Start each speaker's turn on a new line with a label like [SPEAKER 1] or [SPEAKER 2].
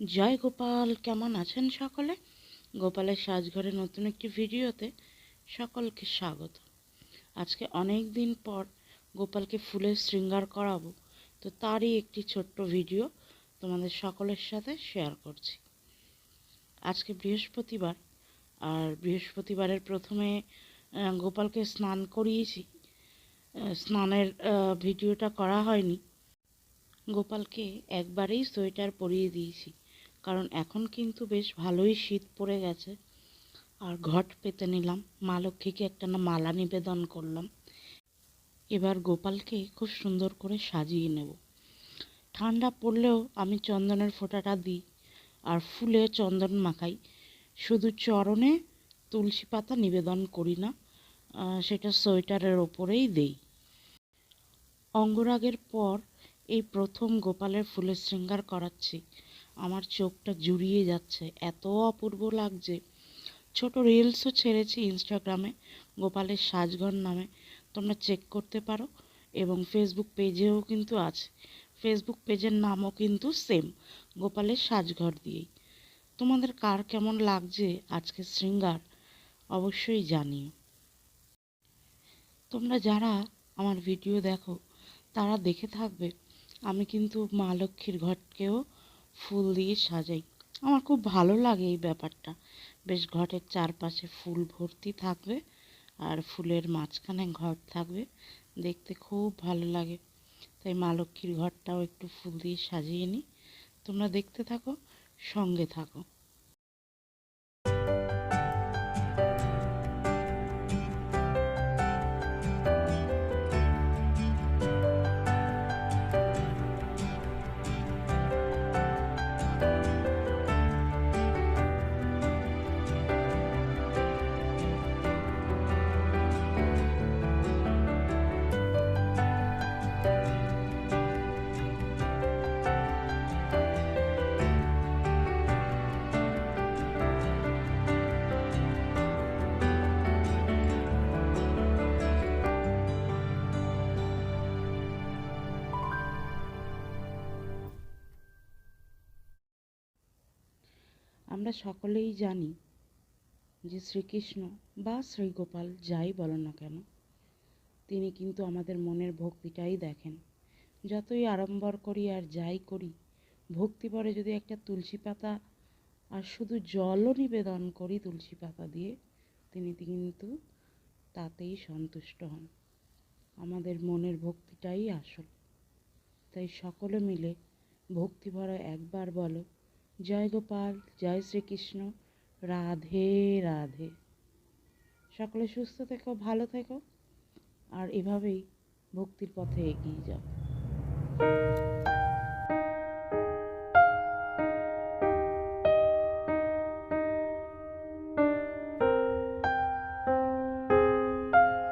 [SPEAKER 1] জয় গোপাল, কেমন আছেন সকলে? গোপালের সাজঘরে নতুন একটি ভিডিওতে সকলকে স্বাগত। আজকে অনেক দিন পর গোপালকে ফুলের শৃঙ্গার করাবো, তো তারই একটি ছোট্ট ভিডিও তোমাদের সকলের সাথে শেয়ার করছি। আজকে বৃহস্পতিবার, আর বৃহস্পতিবারের প্রথমে গোপালকে স্নান করিয়েছি। স্নানের ভিডিওটা করা হয়নি। গোপালকে একবারেই সোয়েটার পরিয়ে দিয়েছি। কারণ এখন কিন্তু বেশ ভালোই শীত পড়ে গেছে। আর ঘট পেতে নিলাম। মা লক্ষ্মীকে একটা না মালা নিবেদন করলাম। এবার গোপালকে খুব সুন্দর করে সাজিয়ে নেব। ঠান্ডা পড়লেও আমি চন্দনের ফোঁটাটা দিই আর ফুলে চন্দন মাখাই। শুধু চরণে তুলসী পাতা নিবেদন করি না সেটা সোয়েটারের ওপরেই দেই। অঙ্গরাগের পর এই প্রথম গোপালের ফুলের শৃঙ্গার করাচ্ছি। আমার চোখটা জুড়িয়ে যাচ্ছে, এত অপূর্ব লাগছে। ছোট রিলসও ছেড়েছি ইনস্টাগ্রামে, গোপালের সাজঘর নামে। তোমরা চেক করতে পারো, এবং ফেসবুক পেজেও কিন্তু আছে। ফেসবুক পেজের নামও কিন্তু সেম গোপালের সাজঘর দিয়েই। তোমাদের কার কেমন লাগছে আজকে শৃঙ্গার? অবশ্যই জানিও। তোমরা যারা আমার ভিডিও দেখো, তারা দেখে থাকবে, আমি কিন্তু মা লক্ষ্মীর ঘটকেও ফুল দিয়ে সাজাই। আমার খুব ভালো লাগে এই ব্যাপারটা। বেশ ঘরের চারপাশে ফুল ভর্তি থাকবে আর ফুলের মাঝখানে ঘর থাকবে। দেখতে খুব ভালো লাগে। তাই মা লক্ষ্মীর ঘরটাও একটু ফুল দিয়ে সাজিয়ে নিই। তোমরা দেখতে থাকো, সঙ্গে থাকো। আমরা সকলেই জানি যে শ্রীকৃষ্ণ বা শ্রীগোপাল যাই বলো না কেন, তিনি কিন্তু আমাদের মনের ভক্তিটাই দেখেন। যতই আড়ম্বর করি আর যাই করি, ভক্তি পরে যদি একটা তুলসী পাতা আর শুধু জলও নিবেদন করি তুলসী পাতা দিয়ে, তিনি কিন্তু তাতেই সন্তুষ্ট হন। আমাদের মনের ভক্তিটাই আসল। তাই সকলে মিলে ভক্তি ভরা একবার বলো জয় গোপাল, জয় শ্রীকৃষ্ণ, রাধে রাধে। সকলে সুস্থ থেকো, ভালো থেকো, আর এভাবেই ভক্তির পথে এগিয়ে যাও।